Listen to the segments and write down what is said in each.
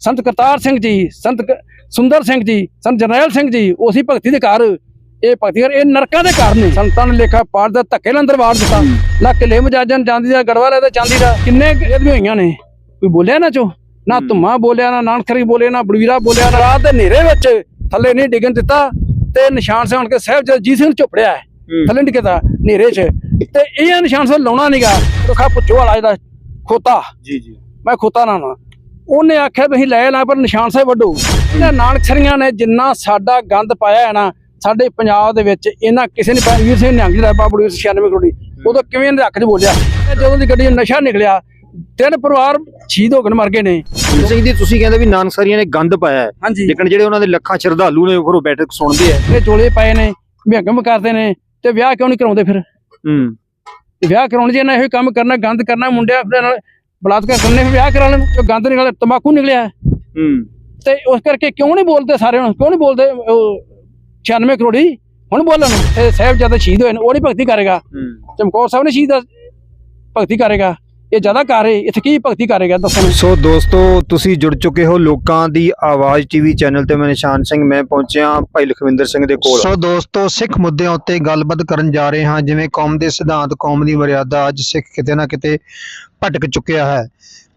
ਸੰਤ ਕਰਤਾਰ ਸਿੰਘ ਜੀ ਸੰਤ ਸੁੰਦਰ ਸਿੰਘ ਜੀ ਸੰਤ ਜਰਨੈਲ ਸਿੰਘ ਜੀ ਉਸੇ ਭਗਤੀ ਦੇ ਘਰ। ਇਹ ਭਗਤੀ ਘਰ ਇਹ ਨਰਕਾਂ ਦੇ ਘਰ ਨੇ। ਸੰਤਾਂ ਨੇ ਲੇਖਾ ਪਾੜ ਦਾ ਧੱਕੇ ਨਾਲ ਅੰਦਰ ਵਾੜ ਦਿੱਤਾ। ਨਾ ਕਿਲੇ ਮਜਾਜਨ ਜਾਂਦੀ ਦਾ ਗੜਵਾ ਲੈ ਤੇ ਚਾਂਦੀ ਦਾ। ਕਿੰਨੇ ਇਹਦੀਆਂ ਹੋਈਆਂ ਨੇ? ਕੋਈ ਬੋਲਿਆ ਨਾ ਚੋ? ਨਾ ਧੁੰਮਾ ਬੋਲਿਆ ਨਾ ਨਾਨਕਰੀ ਬੋਲਿਆ ਨਾ ਬਲਵੀਰਾ ਬੋਲਿਆ ਨਾ ਰਾਤ ਦੇ ਹਨੇਰੇ ਵਿੱਚ ਥੱਲੇ ਨਹੀਂ ਡਿੱਗਣ ਦਿੱਤਾ ਤੇ ਨਿਸ਼ਾਨ ਸਿੰਘ ਕੇ ਸਾਹਿਬ ਜੀ ਸਿੰਘ ਝੁਪੜਿਆ ਥੱਲੇ ਕਿਤਾ ਹਨੇਰੇ 'ਚ। ਤੇ ਇਹ ਨਿਸ਼ਾਨ ਸਿੰਘ ਲਾਉਣਾ ਨਹੀਂਗਾ ਰੁਖਾ ਪੁੱਛੋ ਵਾਲਾ ਇਹਦਾ ਖੋਤਾ। ਜੀ ਜੀ। ਮੈਂ ਖੋਤਾ ਨਾ ਨਾ ਉਹਨੇ ਆਖਿਆ ਅਸੀਂ ਲੈ ਲਾ ਪਰ ਨਿਸ਼ਾਨ ਸਾਹਿਬ ਵੱਡੋ। ਇਹਨਾਂ ਨਾਨਕ ਸਰੀਆਂ ਨੇ ਜਿੰਨਾ ਸਾਡਾ ਗੰਦ ਪਾਇਆ ਹੈ ਨਾ ਸਾਡੇ ਪੰਜਾਬ ਦੇ ਵਿੱਚ ਇਹਨਾਂ ਕਿਸੇ ਨੇ ਪਾਇਆ ਵੀਰ ਸਿੰਘ ਨਿਹੰਗ ਜਿਹੜਾ ਬਾਬੂ 96 ਕਰੋੜੀ ਉਦੋਂ ਕਿਵੇਂ ਰੱਖ ਚ ਬੋਲਿਆ? ਜਦੋਂ ਦੀ ਗੱਡੀ ਨਸ਼ਾ ਨਿਕਲਿਆ ਤਿੰਨ ਪਰਿਵਾਰ ਸ਼ਹੀਦ ਹੋ ਗਏ ਨੇ, ਮਰ ਗਏ ਨੇ। ਸਿੰਘ ਜੀ ਤੁਸੀਂ ਕਹਿੰਦੇ ਵੀ ਨਾਨਕਸਰੀਆਂ ਨੇ ਗੰਦ ਪਾਇਆ ਹੈ। ਲੇਕਿਨ ਜਿਹੜੇ ਉਹਨਾਂ ਦੇ ਲੱਖਾਂ ਸ਼ਰਧਾਲੂ ਨੇ ਫਿਰ ਉਹ ਬੈਠਕ ਸੁਣਦੇ ਆ। ਇਹ ਚੋਲੇ ਪਏ ਨੇ ਵਿਹੰਗਮ ਕਰਦੇ ਨੇ ਤੇ ਵਿਆਹ ਕਿਉਂ ਨਹੀਂ ਕਰਾਉਂਦੇ ਫਿਰ? ਹੂੰ। ਵਿਆਹ ਕਰਾਉਣ ਜੇ ਇਹਨਾਂ ਇਹੋ ਹੀ ਕੰਮ ਕਰਨਾ ਗੰਦ ਕਰਨਾ ਮੁੰਡਿਆਂ ਦੇ ਨਾਲ ਬਲਾਤਕਾਰ ਕਰਨੇ ਫਿਰ ਵਿਆਹ ਕਰਾ ਲੈਣ ਜੋ ਗੰਦ ਨਿਕਲਿਆ ਤੰਬਾਕੂ ਨਿਕਲਿਆ ਹੂੰ। ਤੇ ਉਸ ਕਰਕੇ ਕਿਉਂ ਨਹੀਂ ਬੋਲਦੇ ਸਾਰੇ ਹੁਣ ਕਿਉਂ ਨਹੀਂ ਬੋਲਦੇ ਉਹ 96 ਕਰੋੜੀ? ਹੁਣ ਬੋਲਣ ਤੇ ਸਾਹਿਬ ਜਦ ਸ਼ਹੀਦ ਹੋਏ ਨੇ ਉਹ ਨਹੀਂ ਭਗਤੀ ਕਰੇਗਾ। ਹੂੰ। ਚਮਕੌਰ ਸਾਹਿਬ ਨੇ ਸ਼ਹੀਦ ਭਗਤੀ ਕਰੇਗਾ। ਇਹ ਜ਼ਿਆਦਾ ਕਰ ਰਹੇ ਇੱਥੇ ਕੀ ਭਗਤੀ ਕਰੇਗਾ ਦੱਸਣ ਸੋ ਦੋਸਤੋ ਤੁਸੀਂ ਜੁੜ ਚੁੱਕੇ ਹੋ ਲੋਕਾਂ ਦੀ ਆਵਾਜ਼ ਟੀਵੀ ਚੈਨਲ ਤੇ। ਮੈਂ ਨਿਸ਼ਾਨ ਸਿੰਘ ਮੈਂ ਪਹੁੰਚਿਆ ਭਾਈ ਲਖਵਿੰਦਰ ਸਿੰਘ ਦੇ ਕੋਲ। ਸੋ ਦੋਸਤੋ ਸਿੱਖ ਮੁੱਦਿਆਂ ਉੱਤੇ ਗੱਲਬਾਤ ਕਰਨ ਜਾ ਰਹੇ ਹਾਂ। ਜਿਵੇਂ ਕੌਮ ਦੇ ਸਿਧਾਂਤ ਕੌਮ ਦੀ ਮਰਿਆਦਾ ਅੱਜ ਸਿੱਖ ਕਿਤੇ ਨਾ ਕਿਤੇ ਭਟਕ ਚੁੱਕਿਆ ਹੈ।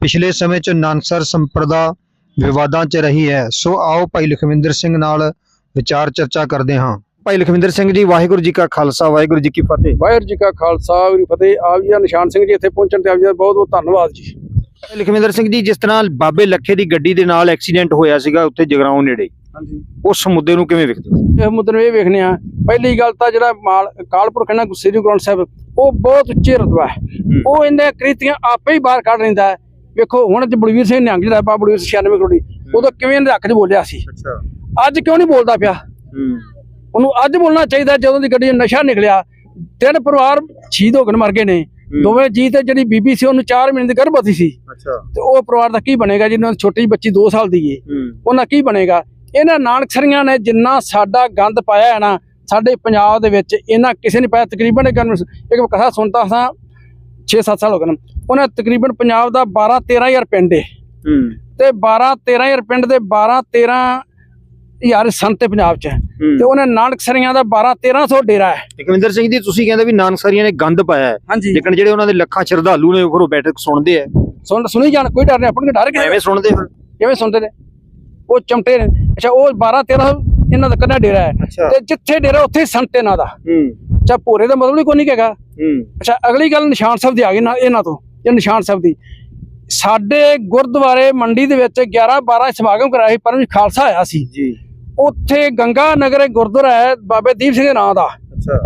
ਪਿਛਲੇ ਸਮੇਂ 'ਚ ਨਾਨਕਸਰ ਸੰਪਰਦਾ ਵਿਵਾਦਾਂ 'ਚ ਰਹੀ ਹੈ। ਸੋ ਆਓ ਭਾਈ ਲਖਵਿੰਦਰ ਸਿੰਘ ਨਾਲ ਵਿਚਾਰ ਚਰਚਾ ਕਰਦੇ ਹਾਂ। ਭਾਈ ਲਖਵਿੰਦਰ ਸਿੰਘ ਜੀ ਵਾਹਿਗੁਰੂ ਜੀ ਕਾ ਖਾਲਸਾ ਵਾਹਿਗੁਰੂ ਜੀ ਕੀ ਫਤਿਹ। ਵਾਹਿਗੁਰੂ ਜੀ ਕਾ ਖਾਲਸਾ ਵਾਹਿਗੁਰੂ ਫਤਿਹ। ਆਪ ਜੀ ਦਾ ਨਿਸ਼ਾਨ ਸਿੰਘ ਜੀ ਇੱਥੇ ਪਹੁੰਚਣ ਤੇ ਆਪ ਜੀ ਦਾ ਬਹੁਤ ਬਹੁਤ ਧੰਨਵਾਦ ਜੀ। ਲਖਵਿੰਦਰ ਸਿੰਘ ਜੀ ਜਿਸ ਤਰ੍ਹਾਂ ਬਾਬੇ ਲੱਖੇ ਦੀ ਗੱਡੀ ਦੇ ਨਾਲ ਐਕਸੀਡੈਂਟ ਹੋਇਆ ਸੀਗਾ ਉੱਥੇ ਜਗਰਾਉਂ ਨੇੜੇ। ਹਾਂਜੀ। ਉਸ ਮੁੱਦੇ ਨੂੰ ਕਿਵੇਂ ਵੇਖਦੇ ਹੋ? ਇਹ ਮੁੱਦੇ ਨੂੰ ਇਹ ਵੇਖਨੇ ਆ ਪਹਿਲੀ ਗੱਲ ਤਾਂ ਜਿਹੜਾ ਮਾਲ ਕਾਲਪੁਰਖ ਹੈ ਨਾ ਸ੍ਰੀ ਗੁਰੂ ਗ੍ਰੰਥ ਸਾਹਿਬ ਉਹ ਬਹੁਤ ਉੱਚੇ ਰਤਬਾ ਹੈ। ਉਹ ਇਹਨੇ ਕ੍ਰਿਤੀਆਂ ਆਪੇ ਹੀ ਬਾਹਰ ਕੱਢ ਲੈਂਦਾ ਹੈ। ਵੇਖੋ ਹੁਣ ਜੇ ਬਲਵੀਰ ਸਿੰਘ ਨਿਹੰਗ ਜਿਹੜਾ ਬਾਬਾ ਬਲਵੀਰ ਸਿੰਘ 96 ਕਰੋੜੀ ਉਦੋਂ ਕਿਵੇਂ ਇਹਨੇ ਅੱਖ 'ਚ ਬੋਲਿਆ ਸੀ? ਅੱਜ ਕਿਉਂ ਨਹੀਂ ਬੋਲਦਾ ਪਿਆ? ਉਹਨੂੰ ਅੱਜ ਬੋਲਣਾ ਚਾਹੀਦਾ ਜਦੋਂ ਦੀ ਗੱਡੀ 'ਚ ਨਸ਼ਾ ਨਿਕਲਿਆ ਤਿੰਨ ਪਰਿਵਾਰ ਸ਼ਹੀਦ ਹੋ ਗਏ ਮਰ ਗਏ ਨੇ। ਦੋਵੇਂ ਜੀ ਤੇ ਜਿਹੜੀ ਬੀਬੀ ਸੀ ਉਹਨੂੰ 4 ਮਹੀਨੇ ਦੀ ਗਰਭਵਤੀ ਸੀ। ਅੱਛਾ। ਤੇ ਉਹ ਪਰਿਵਾਰ ਦਾ ਕੀ ਬਣੇਗਾ ਜਿਹਨਾਂ ਦੀ ਛੋਟੀ ਬੱਚੀ 2 ਸਾਲ ਦੀ ਏ। ਉਹਨਾਂ ਕੀ ਬਣੇਗਾ? ਇਹਨਾਂ ਨਾਨਕਸਰੀਆਂ ਨੇ ਜਿੰਨਾ ਸਾਡਾ ਗੰਦ ਪਾਇਆ ਹੈ ਨਾ ਸਾਡੇ ਪੰਜਾਬ ਦੇ ਵਿੱਚ ਇਹਨਾਂ ਕਿਸੇ ਨੇ ਪਾਇਆ ਤਕਰੀਬਨ ਇੱਕ ਇੱਕ ਕਥਾ ਸੁਣਦਾ ਸਾਂ 6-7 ਸਾਲ ਹੋ ਗਏ ਉਹਨਾਂ ਤਕਰੀਬਨ ਪੰਜਾਬ ਦਾ 12-13000 ਪਿੰਡ ਏ। ਹੂੰ। ਤੇ 12-13000 ਪਿੰਡ ਦੇ 12-13 ਹਜ਼ਾਰ ਸੰਤ ਪੰਜਾਬ 'ਚ ਤੇ ਉਹਨਾਂ ਨਾਨਕਸਰੀਆਂ ਦਾ 12-1300 ਡੇਰਾ ਹੈ। ਲਖਵਿੰਦਰ ਸਿੰਘ ਜੀ ਤੁਸੀਂ ਕਹਿੰਦੇ ਵੀ ਨਾਨਕਸਰੀਆਂ ਨੇ ਗੰਦ ਪਾਇਆ ਹੈ। ਲੇਕਿਨ ਜਿਹੜੇ ਉਹਨਾਂ ਦੇ ਲੱਖਾਂ ਸ਼ਰਧਾਲੂ ਨੇ ਉਹ ਬੈਠਕ ਸੁਣਦੇ ਆ ਸੁਣ ਸੁਣੀ ਜਾਣ ਕੋਈ ਡਰ ਨਹੀਂ ਆਪਾਂ ਨੂੰ ਡਰ ਕੇ ਐਵੇਂ ਸੁਣਦੇ ਫਿਰ। ਕਿਵੇਂ ਸੁਣਦੇ ਨੇ? ਉਹ ਚਮਟੇ ਨੇ। ਅੱਛਾ ਉਹ 12-13 ਇਹਨਾਂ ਦਾ ਕੰਨਾ ਡੇਰਾ ਹੈ। ਤੇ ਜਿੱਥੇ ਡੇਰਾ ਉੱਥੇ ਸੰਤ ਇਹਨਾਂ ਦਾ। ਹੂੰ। ਅੱਛਾ ਭੋਰੇ ਦਾ ਮਤਲਬ ਹੀ ਕੋਈ ਨਹੀਂ ਹੈਗਾ। ਹੂੰ। ਅੱਛਾ ਅਗਲੀ ਗੱਲ ਨਿਸ਼ਾਨ ਸਾਹਿਬ ਦੀ ਆ ਗਈ ਨਾ ਇਹਨਾਂ ਤੋਂ ਇਹ ਨਿਸ਼ਾਨ ਸਾਹਿਬ ਦੀ। ਸਾਡੇ ਗੁਰਦੁਆਰੇ ਮੰਡੀ ਦੇ ਵਿੱਚ 11 12 ਸਮਾਗਮ ਕਰਾਏ ਪਰਮ ਖਾਲਸਾ ਆਇਆ ਸੀ। ਜੀ। ਉੱਥੇ ਗੰਗਾ ਨਗਰ ਗੁਰਦੁਆਰਾ ਹੈ ਬਾਬੇ ਦੀਪ ਸਿੰਘ ਦੇ ਨਾਂ ਦਾ। ਅੱਛਾ।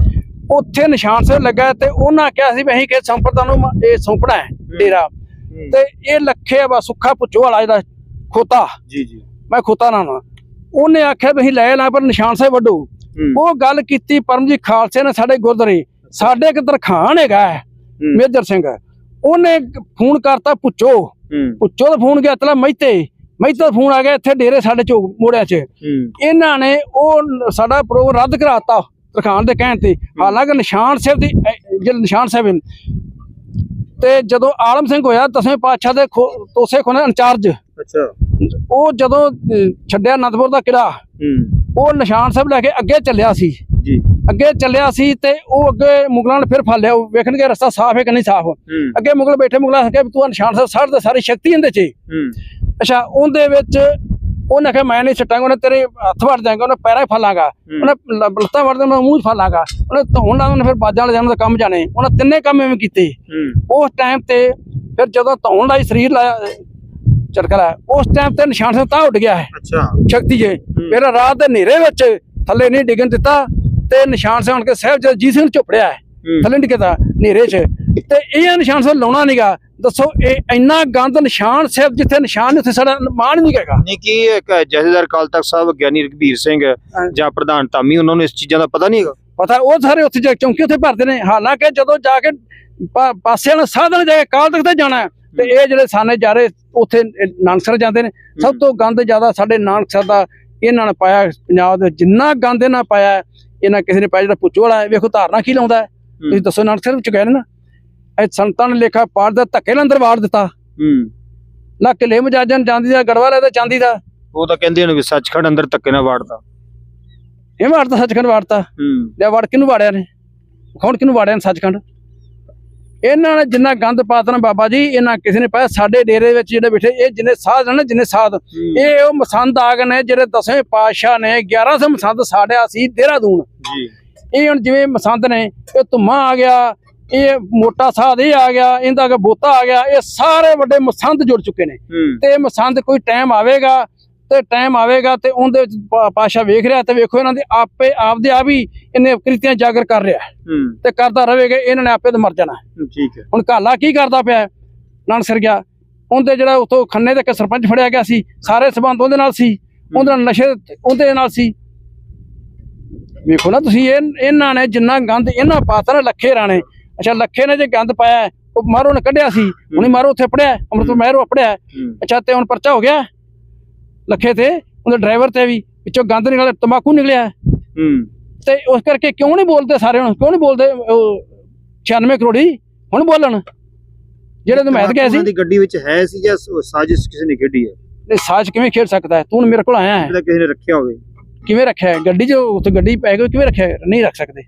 ਉੱਥੇ ਨਿਸ਼ਾਨ ਸਾਹਿਬ ਲੱਗਾ ਤੇ ਉਹਨਾਂ ਕਿਹਾ ਸੀ ਵੀ ਅਸੀਂ ਕਿ ਸੰਪਰਦਾ ਨੂੰ ਇਹ ਸੌਂਪਣਾ ਹੈ ਡੇਰਾ। ਤੇ ਇਹ ਲੱਖੇ ਵਾ ਸੁੱਖਾ ਪੁੱਛੋ ਵਾਲਾ ਇਹਦਾ ਖੋਤਾ। ਜੀ ਜੀ। ਮੈਂ ਖੋਤਾ ਨਾ ਨਾ ਉਹਨੇ ਆਖਿਆ ਵੀ ਅਸੀਂ ਲੈ ਲਾ ਪਰ ਨਿਸ਼ਾਨ ਸਾਹਿਬ ਵੱਡੋ। ਉਹ ਗੱਲ ਕੀਤੀ ਪਰਮਜੀਤ ਖਾਲਸੇ ਨੇ ਸਾਡੇ ਗੁਰਦੁਆਰੇ। ਸਾਡੇ ਇੱਕ ਤਰਖਾਨ ਹੈਗਾ ਮੇਜਰ ਸਿੰਘ। ਉਹਨੇ ਫੋਨ ਕਰਤਾ ਪੁੱਛੋ। ਪੁੱਛੋ ਦਾ ਫੋਨ ਗਿਆ ਤਲਾ ਮਹਿਤੇ। ਮਹਿਤੇ ਦਾ ਫੋਨ ਆ ਗਿਆ ਇੱਥੇ ਡੇਰੇ ਸਾਡੇ ਚੋ ਮੋੜਿਆ 'ਚ। ਇਹਨਾਂ ਨੇ ਉਹ ਸਾਡਾ ਪ੍ਰੋਗਰਾਮ ਰੱਦ ਕਰਾਤਾ ਤਰਖਾਨ ਦੇ ਕਹਿਣ ਤੇ। ਹਾਲਾਂਕਿ ਨਿਸ਼ਾਨ ਸਾਹਿਬ ਦੀ ਜਿਹੜਾ ਨਿਸ਼ਾਨ ਸਾਹਿਬ ਤੇ ਜਦੋਂ ਆਲਮ ਸਿੰਘ ਹੋਇਆ ਦਸਵੇਂ ਪਾਤਸ਼ਾਹ ਦੇ ਤੋਸੇ ਖੋਨੇ ਇੰਚਾਰਜ ਅੱਛਾ। ਉਹ ਜਦੋਂ ਛੱਡਿਆ ਅਨੰਦਪੁਰ ਦਾ ਕਿਲਾ ਉਹ ਨਿਸ਼ਾਨ ਸਾਹਿਬ ਲੈ ਕੇ ਅੱਗੇ ਚੱਲਿਆ ਸੀ। ਜੀ। ਅੱਗੇ ਚੱਲਿਆ ਸੀ ਤੇ ਉਹ ਅੱਗੇ ਮੁਗਲਾਂ ਨੇ ਫਿਰ ਫੜ ਲਿਆ। ਉਹ ਵੇਖਣਗੇ ਰਸਤਾ ਸਾਫ਼ ਹੈ ਕਿ ਨਹੀਂ ਸਾਫ਼। ਅੱਗੇ ਮੁਗਲ ਬੈਠੇ ਮੁਗਲਾਂ ਨੇ ਕਿਹਾ ਤੂੰ ਨਿਸ਼ਾਨ ਸਾਹਿਬ ਸਾੜ ਦੇ ਸਾਰੀ ਸ਼ਕਤੀ ਇਹਦੇ 'ਚ ਅੱਛਾ ਉਹਦੇ ਵਿੱਚ ਉਹਨੇ ਕਿਹਾ ਮੈਂ ਨਹੀਂ ਛੱਟਾਂਗਾ ਉਹਨੇ ਤੇਰੇ ਹੱਥ ਵੜ ਜਾਏਗਾ ਉਹਨੇ ਪੈਰਾਂ 'ਚ ਫਾਲਾਂਗਾ ਉਹਨੇ ਲੱਤਾਂ ਵੜ ਦੇਣਾ ਮੂੰਹ 'ਚ ਫਾਲਾਂਗਾ ਉਹਨੇ ਧੋਣ ਲਾ ਉਹਨੇ ਫਿਰ ਬਾਜਾਂ ਵਾਲੇ ਜਾਣ ਦਾ ਕੰਮ ਜਾਣੇ। ਉਹਨੇ ਤਿੰਨੇ ਕੰਮ ਐਵੇਂ ਕੀਤੇ। ਉਸ ਟਾਈਮ ਤੇ ਫਿਰ ਜਦੋਂ ਧੋਣ ਲਾਈ ਸਰੀਰ ਲਾਇਆ ਚੜਕਾ ਲਾਇਆ। ਉਸ ਟਾਈਮ ਤੇ ਨਿਸ਼ਾਨ ਸਾਹਿਬ ਤਾਂ ਉੱਡ ਗਿਆ ਹੈ। ਅੱਛਾ। ਸ਼ਕਤੀ ਜੇ। ਮੇਰਾ ਰਾਤ ਦੇ ਹਨੇਰੇ ਵਿੱਚ ਥੱਲੇ ਨਹੀਂ ਡਿੱਗਣ ਦਿੱਤਾ ਤੇ ਨਿਸ਼ਾਨ ਸਾਹਿਬ ਕੇ ਸਾਹਿਬ ਜੀ ਸਿੰਘ ਝੁਪੜਿਆ ਹੈ। ਥੱਲੇ ਕਿਤਾ ਹਨੇਰੇ 'ਚ। ਤੇ ਇਹ ਨਿਸ਼ਾਨ ਸਾਹਿਬ ਲਾਉਣਾ ਨਹੀਂਗਾ ਦੱਸੋ ਇਹ ਇੰਨਾ ਗੰਦ ਨਿਸ਼ਾਨ ਸਾਹਿਬ ਜਿੱਥੇ ਨਿਸ਼ਾਨ ਨਹੀਂ ਉੱਥੇ ਸਾਡਾ ਮਾਣ ਨਹੀਂ ਹੈਗਾ। ਨਹੀਂ ਕੀ ਇੱਕ ਜਥੇਦਾਰ ਕਾਲ ਤਖਤ ਸਾਹਿਬ ਗਿਆਨੀ ਰਘਬੀਰ ਸਿੰਘ ਜਾਂ ਪ੍ਰਧਾਨ ਧਾਮੀ ਉਹਨਾਂ ਨੂੰ ਇਸ ਚੀਜ਼ਾਂ ਦਾ ਪਤਾ ਨਹੀਂ ਹੈਗਾ ਪਤਾ ਉਹ ਸਾਰੇ ਉੱਥੇ ਜਾ ਕੇ ਚੌਂਕੀ ਉੱਥੇ ਭਰਦੇ ਨੇ। ਹਾਲਾਂਕਿ ਜਦੋਂ ਜਾ ਕੇ ਪਾਸੇ ਵਾਲਾ ਸਾਧਨ ਜਾ ਕੇ ਕਾਲ ਤੱਕ ਤੇ ਜਾਣਾ ਹੈ, ਤੇ ਇਹ ਜਿਹੜੇ ਸਾਨੇ ਜਾ ਰਹੇ ਉੱਥੇ ਨਾਨਕਸਰ ਜਾਂਦੇ ਨੇ ਸਭ ਤੋਂ ਗੰਦ ਜ਼ਿਆਦਾ ਸਾਡੇ ਨਾਨਕਸਰ ਦਾ ਇਹਨਾਂ ਨੇ ਪਾਇਆ ਪੰਜਾਬ ਦੇ ਜਿੰਨਾ ਗੰਦ ਇਹਨਾਂ ਪਾਇਆ ਇਹਨਾਂ ਕਿਸੇ ਨੇ ਪਾਇਆ ਜਿਹੜਾ ਪੁੱਛੋ ਵਾਲਾ ਹੈ ਵੇਖੋ ਧਾਰਨਾ ਕੀ ਲਾਉਂਦਾ ਤੁਸੀਂ ਦੱਸੋ ਨਾਨਕਸਰ ਵਿੱਚ ਗਏ ਨੇ ਇਹ ਸੰਤਾਂ ਨੇ ਲੇਖਾ ਪਾੜ ਦਾ ਧੱਕੇ ਨਾਲ ਅੰਦਰ ਵਾੜ ਦਿੱਤਾ। ਹੂੰ। ਨਾ ਕਿਲੇ ਮਜਾਜਨ ਜਾਂਦੀ ਦਾ ਗੜਵਾ ਲੈ ਤੇ ਚਾਂਦੀ ਦਾ। ਉਹ ਤਾਂ ਕਹਿੰਦੇ ਨੇ ਵੀ ਸੱਚਖੰਡ ਅੰਦਰ ਧੱਕੇ ਨਾਲ ਵਾੜਦਾ ਇਹ ਵਾੜਤਾ ਸੱਚਖੰਡ ਵਾੜਤਾ। ਹੂੰ। ਲਿਆ ਵੜ ਕਿਹਨੂੰ ਵਾੜਿਆ ਨੇ? ਕੌਣ ਕਿਹਨੂੰ ਵਾੜਿਆ ਨੇ ਸੱਚਖੰਡ? ਇਹਨਾਂ ਨੇ ਜਿੰਨਾ ਗੰਦ ਪਾਤਾ ਨਾ ਬਾਬਾ ਜੀ ਇਹਨਾਂ ਕਿਸੇ ਨੇ ਪਾਇਆ। ਸਾਡੇ ਡੇਰੇ ਵਿੱਚ ਜਿਹੜੇ ਬੈਠੇ ਇਹ ਜਿੰਨੇ ਸਾਧ ਨੇ ਜਿੰਨੇ ਸਾਧ ਇਹ ਉਹ ਮਸੰਦ ਆ ਗਏ ਨੇ ਜਿਹੜੇ ਦਸਵੇਂ ਪਾਤਸ਼ਾਹ ਨੇ 1100 ਮਸੰਦ ਸਾੜਿਆ ਸੀ ਦੇਹਰਾਦੂਨ। ਜੀ। ਇਹ ਹੁਣ ਜਿਵੇਂ ਮਸੰਦ ਨੇ ਇਹ ਧੁੰਮਾ ਆ ਗਿਆ ਇਹ ਮੋਟਾ ਸਾਧ ਇਹ ਆ ਗਿਆ ਇਹਦਾ ਅਗੇ ਬੋਤਾ ਆ ਗਿਆ ਇਹ ਸਾਰੇ ਵੱਡੇ ਮਸੰਦ ਜੁੜ ਚੁੱਕੇ ਨੇ। ਤੇ ਮਸੰਦ ਕੋਈ ਟਾਈਮ ਆਵੇਗਾ ਤੇ ਟਾਈਮ ਆਵੇਗਾ ਤੇ ਉਹਦੇ ਵਿੱਚ ਪਾ- ਪਾਤਸ਼ਾਹ ਵੇਖ ਰਿਹਾ ਤੇ ਵੇਖੋ ਇਹਨਾਂ ਦੇ ਆਪੇ ਆਪਦੇ ਆਪ ਹੀ ਇਹਨੇ ਕ੍ਰਿਤੀਆਂ ਜਾਗਰ ਕਰ ਰਿਹਾ ਤੇ ਕਰਦਾ ਰਹੇਗਾ ਇਹਨਾਂ ਨੇ ਆਪੇ ਤੇ ਮਰ ਜਾਣਾ। ਠੀਕ ਹੈ। ਹੁਣ ਕਾਲਾ ਕੀ ਕਰਦਾ ਪਿਆ? ਨਾਨਸਰ ਗਿਆ। ਉਹਦੇ ਜਿਹੜਾ ਉਤੋਂ ਖੰਨੇ ਦੇ ਇੱਕ ਸਰਪੰਚ ਫੜਿਆ ਗਿਆ ਸੀ ਸਾਰੇ ਸਬੰਧ ਉਹਦੇ ਨਾਲ ਸੀ। ਉਹਦੇ ਨਾਲ ਨਸ਼ੇ ਉਹਦੇ ਨਾਲ ਸੀ। ਵੇਖੋ ਨਾ ਤੁਸੀਂ ਇਹ ਇਹਨਾਂ ਨੇ ਜਿੰਨਾ ਗੰਦ ਇਹਨਾਂ ਪਾਤਾ ਨਾ ਲੱਖੇ ਰਾਣੇ। ਅੱਛਾ ਲੱਖੇ ਨੇ ਜੇ ਗੰਦ ਪਾਇਆ ਉਹ ਮਾਰੋ ਨੇ ਕੱਢਿਆ ਸੀ। ਹੁਣੇ ਮਾਰੋ ਉੱਥੇ ਪੜਿਆ ਅੰਮ੍ਰਿਤ ਮਹਿਰੋ ਪੜਿਆ ਅੱਛਾ ਤੇ ਹੁਣ ਪਰਚਾ ਹੋ ਗਿਆ ਲੱਖੇ ਤੇ ਉਹਦੇ ਡਰਾਈਵਰ ਤੇ ਵੀ ਵਿੱਚੋਂ ਗੰਦ ਨਿਕਲਿਆ ਤੰਬਾਕੂ ਨਿਕਲਿਆ। ਹੂੰ। ਤੇ ਉਸ ਕਰਕੇ ਕਿਉਂ ਨਹੀਂ ਬੋਲਦੇ ਸਾਰੇ ਹੁਣ? ਕਿਉਂ ਨਹੀਂ ਬੋਲਦੇ ਉਹ 96 ਕਰੋੜੀ ਹੁਣ ਬੋਲਣ? ਜਿਹੜੇ ਤੋਂ ਮਹਿਤ ਗਏ ਸੀ। ਦੀ ਗੱਡੀ ਵਿੱਚ ਹੈ ਸੀ ਜਾਂ ਸਾਜ਼ਿਸ਼ ਕਿਸੇ ਨੇ ਖੇਡੀ ਹੈ? ਇਹ ਸਾਜ਼ ਕਿਵੇਂ ਖੇਡ ਸਕਦਾ ਹੈ? ਤੂੰ ਮੇਰੇ ਕੋਲ ਆਇਆ ਹੈ। ਕਿਸੇ ਨੇ ਰੱਖਿਆ ਹੋਵੇ। ਕਿਵੇਂ ਰੱਖਿਆ ਹੈ? ਗੱਡੀ 'ਚ ਉੱਥੇ ਗੱਡੀ ਪੈ ਗਈ ਕਿਵੇਂ ਰੱਖਿਆ? ਨਹੀਂ ਰੱਖ ਸਕਦੇ।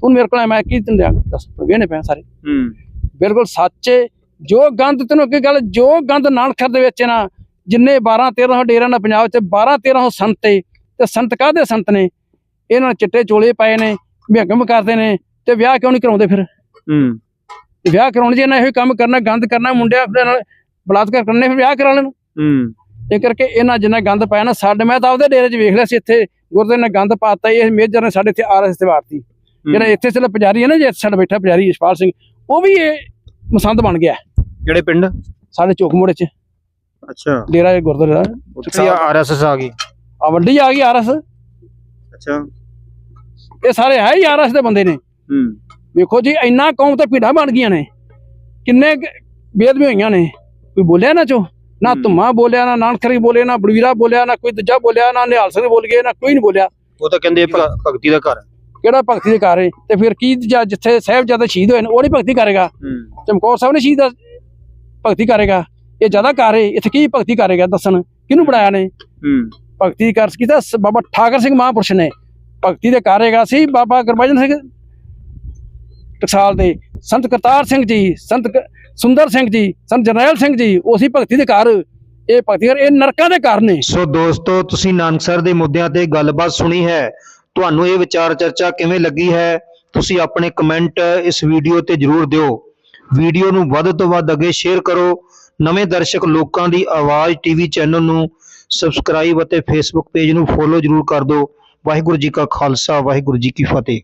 ਤੂੰ ਮੇਰੇ ਕੋਲ ਆਇਆ ਮੈਂ ਕੀ ਤੈਨੂੰ ਦੱਸ ਵੇਣੇ ਪਿਆ ਸਾਰੇ। ਹੂੰ। ਬਿਲਕੁਲ ਸੱਚ। ਜੋ ਗੰਦ ਤੈਨੂੰ ਅੱਗੇ ਗੱਲ ਜੋ ਗੰਦ ਨਾਨਕਸਰ ਦੇ ਵਿੱਚ ਨਾ ਜਿੰਨੇ 12 1300 ਡੇਰਾ ਨੇ ਪੰਜਾਬ 'ਚ 12 1300 ਸੰਤ ਤੇ ਸੰਤ ਕਾਹਦੇ ਸੰਤ ਨੇ? ਇਹਨਾਂ ਨੇ ਚਿੱਟੇ ਚੋਲੇ ਪਏ ਨੇ ਵਿਹੰਗਮ ਕਰਦੇ ਨੇ ਤੇ ਵਿਆਹ ਕਿਉਂ ਨਹੀਂ ਕਰਾਉਂਦੇ ਫਿਰ? ਹੂੰ। ਵਿਆਹ ਕਰਾਉਣ ਜੇ ਨਾ ਇਹੋ ਕੰਮ ਕਰਨਾ ਗੰਦ ਕਰਨਾ ਮੁੰਡਿਆਂ ਫਿਰ ਨਾਲ ਬਲਾਤਕਾਰ ਕਰਨੇ ਫਿਰ ਵਿਆਹ ਕਰਾ ਲੈਣ। ਹੂੰ। ਇਹ ਕਰਕੇ ਇਹਨਾਂ ਜਿੰਨਾ ਗੰਦ ਪਾਇਆ ਨਾ ਸਾਡੇ ਮੈਂ ਤਾਂ ਆਪਦੇ ਡੇਰੇ 'ਚ ਵੇਖ ਲਿਆ ਸੀ ਇੱਥੇ ਗੁਰਦੇ ਨੇ ਗੰਦ ਪਾਤਾ ਇਹ ਮੇਜਰ ਨੇ ਸਾਡੇ ਇੱਥੇ ਆਰਐਸ ਤੇ ਵਾਰਤੀ। ਜਿਹੜਾ ਇੱਥੇ ਸਿਰ ਪੁਜਾਰੀ ਹੈ ਨਾ ਜੇ ਸਾਡਾ ਬੈਠਾ ਪੁਜਾਰੀ ਯਸ਼ਪਾਲ ਸਿੰਘ ਉਹ ਵੀ ਇਹ ਮਸੰਦ ਬਣ ਗਿਆ। ਕਿਹੜੇ ਪਿੰਡ? ਸਾਡੇ ਚੌਕ ਮੋੜੇ 'ਚ। ਅੱਛਾ। ਡੇਰਾ ਇਹ ਗੁਰਦੁਆਰੇ ਦਾ। ਉੱਥੇ ਆਰਐਸਐਸ ਆ ਗਈ। ਆ ਵੱਡੀ ਆ ਗਈ ਆਰਐਸ ਅੱਛਾ। ਇਹ ਸਾਰੇ ਹੈ ਹੀ ਆਰਐਸ ਦੇ ਬੰਦੇ ਨੇ। ਹੂੰ। ਵੇਖੋ ਜੀ ਇੰਨਾ ਕੌਮ ਤੇ ਭੀੜਾਂ ਬਣ ਗਈਆਂ ਨੇ। ਕਿੰਨੇ ਬੇਅਦਬੀ ਹੋਈਆਂ ਨੇ। ਕੋਈ ਬੋਲਿਆ ਨਾ ਚੋ? ਨਾ ਹੂੰ। ਧੁੰਮਾ ਬੋਲਿਆ ਨਾ ਨਾਨਕਰੀ ਬੋਲਿਆ ਨਾ ਬੜਵੀਰਾ ਬੋਲਿਆ ਨਾ ਕੋਈ ਦੂਜਾ ਬੋਲਿਆ ਨਾ ਨਿਹਾਲ ਸਿੰਘ ਬੋਲ ਗਏ ਨਾ ਕੋਈ ਨਹੀਂ ਬੋਲਿਆ। ਉਹ ਤਾਂ ਕਹਿੰਦੇ ਭਗਤੀ ਦਾ ਘਰ। ਹੈ ਕਿਹੜਾ ਭਗਤੀ ਦੇ ਘਰ ਏ? ਤੇ ਫਿਰ ਕੀ ਜਿੱਥੇ ਸਾਹਿਬਜ਼ਾਦੇ ਸ਼ਹੀਦ ਹੋਏ ਨੇ ਉਹ ਨਹੀਂ ਭਗਤੀ ਕਰੇਗਾ। ਹੂੰ। ਚਮਕੌਰ ਸਾਹਿਬ ਨੇ ਸ਼ਹੀਦ ਭਗਤੀ ਕਰੇਗਾ। ਇਹ ਜ਼ਿਆਦਾ ਕਰ ਏ ਇੱਥੇ ਕੀ ਭਗਤੀ ਕਰੇਗਾ ਦੱਸਣ? ਕਿਹਨੂੰ ਬਣਾਇਆ ਨੇ? ਹੂੰ। ਭਗਤੀ ਕਰ ਕੀਤਾ ਬਾਬਾ ਠਾਕਰ ਸਿੰਘ ਮਹਾਂਪੁਰਸ਼ ਨੇ। ਭਗਤੀ ਦੇ ਕਰੇਗਾ ਸੀ ਬਾਬਾ ਗੁਰਬਚਨ ਸਿੰਘ ਟਕਸਾਲ ਦੇ। ਸੰਤ ਕਰਤਾਰ ਸਿੰਘ ਜੀ ਸੰਤ ਸੁੰਦਰ ਸਿੰਘ ਜੀ ਸੰਤ ਜਰਨੈਲ ਸਿੰਘ ਜੀ ਉਸੇ ਭਗਤੀ ਦੇ ਘਰ। ਇਹ ਭਗਤੀ ਕਰ ਇਹ ਨਰਕਾਂ ਦੇ ਘਰ ਨੇ। ਸੋ ਦੋਸਤੋ ਤੁਸੀਂ ਨਾਨਕਸਰ ਦੇ ਮੁੱਦਿਆਂ ਤੇ ਗੱਲਬਾਤ ਸੁਣੀ ਹੈ। ਤੁਹਾਨੂੰ ਇਹ ਵਿਚਾਰ ਚਰਚਾ ਕਿਵੇਂ ਲੱਗੀ ਹੈ? ਤੁਸੀਂ ਆਪਣੇ ਕਮੈਂਟ ਇਸ ਵੀਡੀਓ ਤੇ ਜਰੂਰ ਦਿਓ। ਵੀਡੀਓ ਨੂੰ ਵੱਧ ਤੋਂ ਵੱਧ ਅੱਗੇ ਸ਼ੇਅਰ ਕਰੋ। ਨਵੇਂ ਦਰਸ਼ਕ ਲੋਕਾਂ ਦੀ ਆਵਾਜ਼ ਟੀਵੀ ਚੈਨਲ ਨੂੰ ਸਬਸਕ੍ਰਾਈਬ ਅਤੇ ਫੇਸਬੁੱਕ ਪੇਜ ਨੂੰ ਫੋਲੋ ਜਰੂਰ ਕਰ ਦਿਓ। ਵਾਹਿਗੁਰੂ ਜੀ ਕਾ ਖਾਲਸਾ, ਵਾਹਿਗੁਰੂ ਜੀ ਕੀ ਫਤਿਹ।